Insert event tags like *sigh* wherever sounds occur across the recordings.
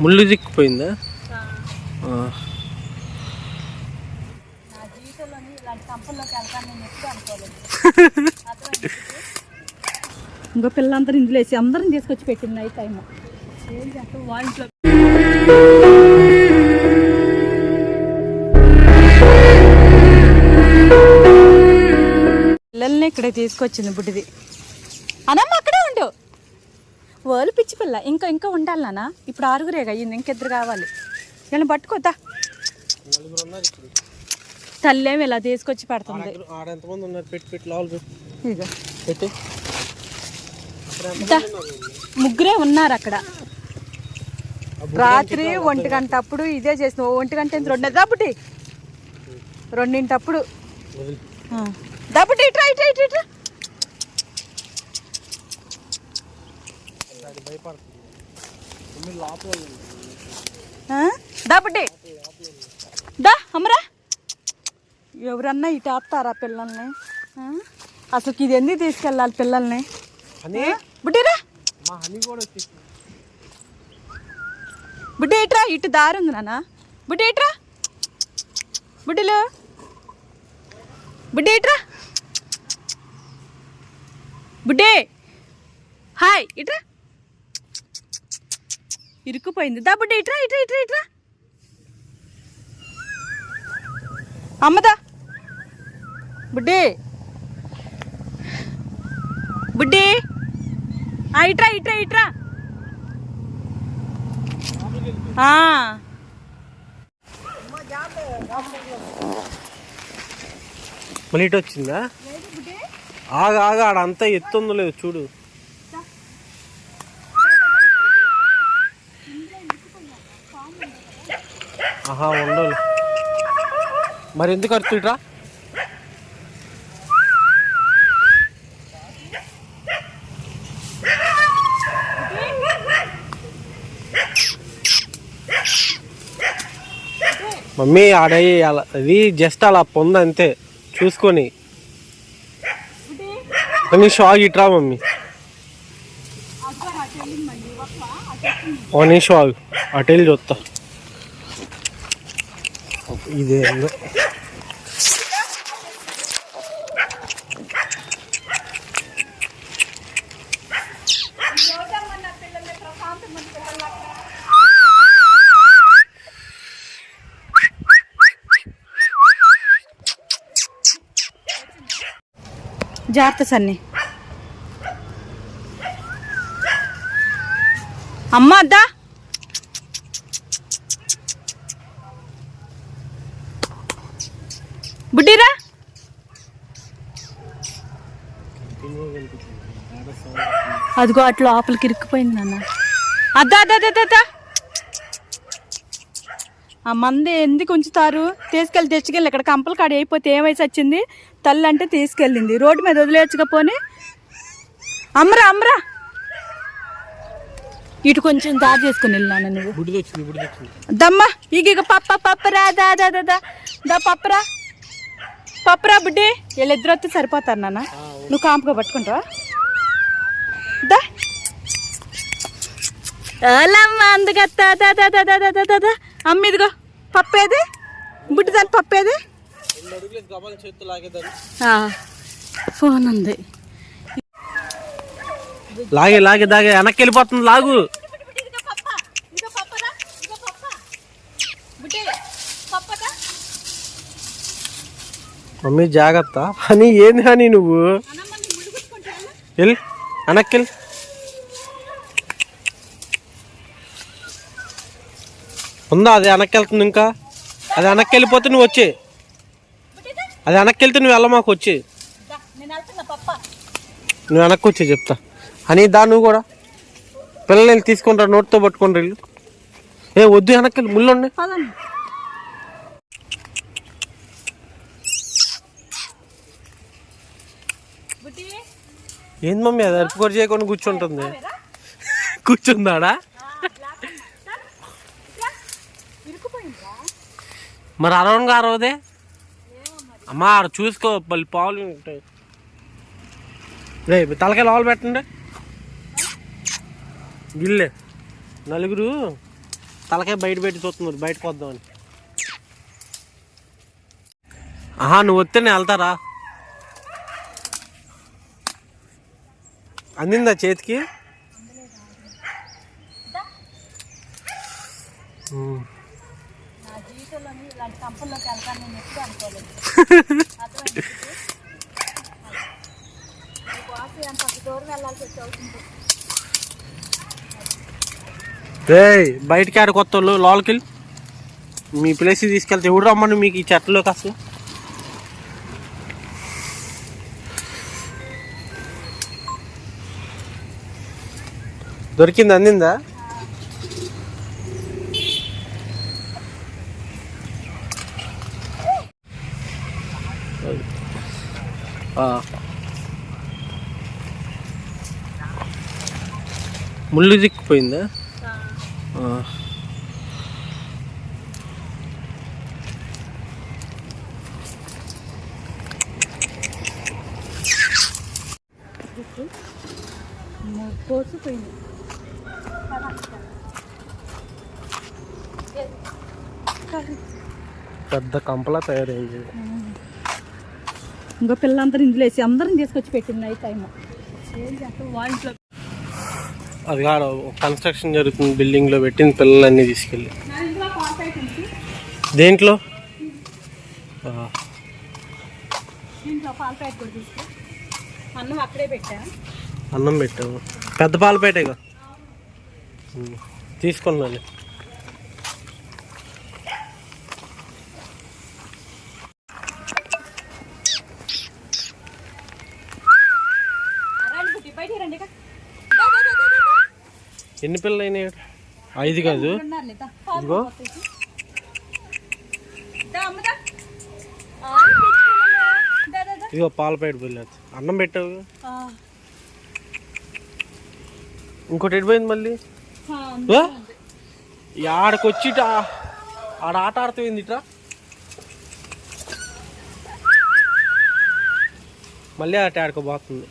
ముళ్ళు దిక్కుపోయిందా ఆ. నా జీవితంలోని ఇలాంటి కంపల్లోకి వెళ్తాను నేను ఎప్పుడు అనుకోలేదు. *laughs* ఇంకో పిల్లలందరూ ఇందులో వేసి అందరం తీసుకొచ్చి పెట్టింది నైట్ టైం ఏం చేస్తాం వాయింట్లో పిల్లల్ని ఇక్కడే తీసుకొచ్చింది బుడ్డిది. అనమ్మ అక్కడే వర్లు పిచ్చి పిల్ల. ఇంకా ఇంకా ఉండాలి నాన్న. ఇప్పుడు ఆరుగురేగా అయ్యింది ఇంకిద్దరు కావాలి. నేను పట్టుకోద్దా తల్లేమి ఇలా తీసుకొచ్చి పెడుతుంది. ముగ్గురే ఉన్నారు అక్కడ. రాత్రి ఒంటి గంట అప్పుడు ఇదే చేసిన. ఒంటి గంట రెండు దాబుటి రెండింటప్పుడు దాబుటి ఇట్రా ఇట్రా ఇట్రా ఇట్రా. దబ్బుటి దా అమ్మరా. ఎవరన్నా ఇటు ఆపుతారా పిల్లల్ని? అసలు ఇది ఎందుకు తీసుకెళ్ళాలి పిల్లల్ని? బుడ్డిరా బుడ్డి ఇట్రా ఇటు దారి ఉంది నాన్న. బుడ్డి ఇట్రా బుడ్డిలు. బుడ్డి ఇట్రా బుడ్డి. హాయ్ ఇట్రా ఇరుక్కుపోయింది. దా బుడ్డి ఇట్రా ఇట్రా ఇట్రా ఇట్రా. అమ్మదా బుడ్డి. బుడ్డి. ఆ, ఇట్రా ఇట్రా ఇట్రా. ఇటు వచ్చిందా ఆగ ఆగ ఆడ అంతా ఎత్తుందో లేదు చూడు. ఆహా ఉండవు మరి ఎందుకు అరుతుట్రా మమ్మీ ఆడ అలా అది జస్ట్ అలా పొంద అంతే. చూసుకొని. కొన్ని షాక్ ఇట్రా మమ్మీ. ఓ నీ ఆగు. అటు వెళ్ళి చూస్తా ఇదేందో జాగ్రత్త సన్ని. అమ్మ అద్దా. బుడ్డిరా? అదిగో అటు లోపలికి ఇరుక్కుపోయింది నాన్న. అద్దా అద్దా అద్దా ఆ మంది ఎందుకు ఉంచుతారు? తీసుకెళ్ళి తెచ్చుకెళ్ళి ఇక్కడ కంపలు కాడ అయిపోతే ఏ వయసు వచ్చింది? తల్లి అంటే తీసుకెళ్ళింది. రోడ్డు మీద వదిలేయచ్చుగా పోనీ. అమ్మరా అమ్మరా ఇటు కొంచెం దారి చేసుకుని వెళ్ళినాను నువ్వు. దమ్మ. ఇక పప్ప పప్పరా దా దా దా దా. దా పప్పరా పప్పురా బుడ్డి? వీళ్ళిద్దరు వస్తే సరిపోతారు నాన్న. నువ్వు కాంపుగా పట్టుకుంటావా? దా. పప్పేది? బుడ్డి దాని పప్పేది? ఫోన్ ఉంది. లాగే లాగే దాగే వెనక్కి వెళ్ళిపోతుంది లాగు. మమ్మీ జాగ్రత్త. అని ఏంది అని నువ్వు? వెళ్ళి వెనక్కి వెళ్ళి ఉందా? అది వెనక్కి వెళ్తుంది ఇంకా? అది వెనక్కి వెళ్ళిపోతే నువ్వు వచ్చే. అది వెనక్కి వెళ్తే నువ్వు వెళ్ళ మాకు వచ్చి. నువ్వు వెనక్కి వచ్చే చెప్తా. అని దా నువ్వు కూడా. పిల్లల్ని తీసుకుంటారు నోట్తో పట్టుకుంటారు వీళ్ళు. ఏ వద్దు వెనక్కి వెళ్ళి. ముళ్ళు ఉన్నాయి పదండి బుడ్డి ఏంది మమ్మీ అది అరుపు కూడా చేయకుండా కూర్చుంటుంది. కూర్చుందాడా? మరి అరవగా అరవదే అమ్మా ఆడ చూసుకో మళ్ళీ పాలు ఉంటాయి. రే తలకాయ లోపల పెట్టండి. గిల్లే నలుగురు తలకాయ బయట పెట్టి చూస్తున్నారు బయటకు వద్దామని. ఆహా నువ్వు వస్తేనే వెళ్తారా? అవుతుంది రేయ్ బయటికి ఆడ కొత్త వాళ్ళు మీ ప్లేస్ తీసుకెళ్తే ఎవడు రమ్మని మీకు ఈ చెట్లలోకి అసలు? దొరికింది అందిందా ఆ. ముళ్ళు దిక్కుపోయిందా ఆ. కోసిపోయింది పెద్ద కంపలా తయారైంది. ఇంకో పిల్లలందరూ ఇందులో వేసి అందరం తీసుకొచ్చి పెట్టింది నైట్ టైం అది కాదు కన్స్ట్రక్షన్ జరుగుతుంది బిల్డింగ్లో పెట్టిన పిల్లలన్నీ తీసుకెళ్ళి. దేంట్లో? అన్నం పెట్టాము పెద్ద పాలపేటగా తీసుకున్నాను రండి బుట్టి బయటికి రండి ఇక. ఎన్ని పిల్లలు అయినాయి ఐదు కాదు. పాలు ఇదిగో. ఇదిగో పాలపేట పిల్లలు అన్నం పెట్టావు ఆ, ఇంకోటి ఎడిపోయింది మళ్ళీ? ఆడకొచ్చి ఆడ ఆట ఆడుతుంది ఇట్రా మళ్ళీ ఆట ఆడుకోబోతుంది.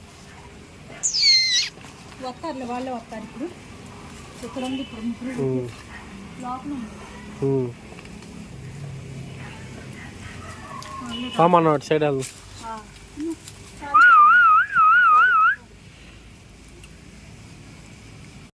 వస్తారులే వాళ్ళే వస్తారు ఇప్పుడు. సామాన్ అటు సైడ్ వెళ్దాం.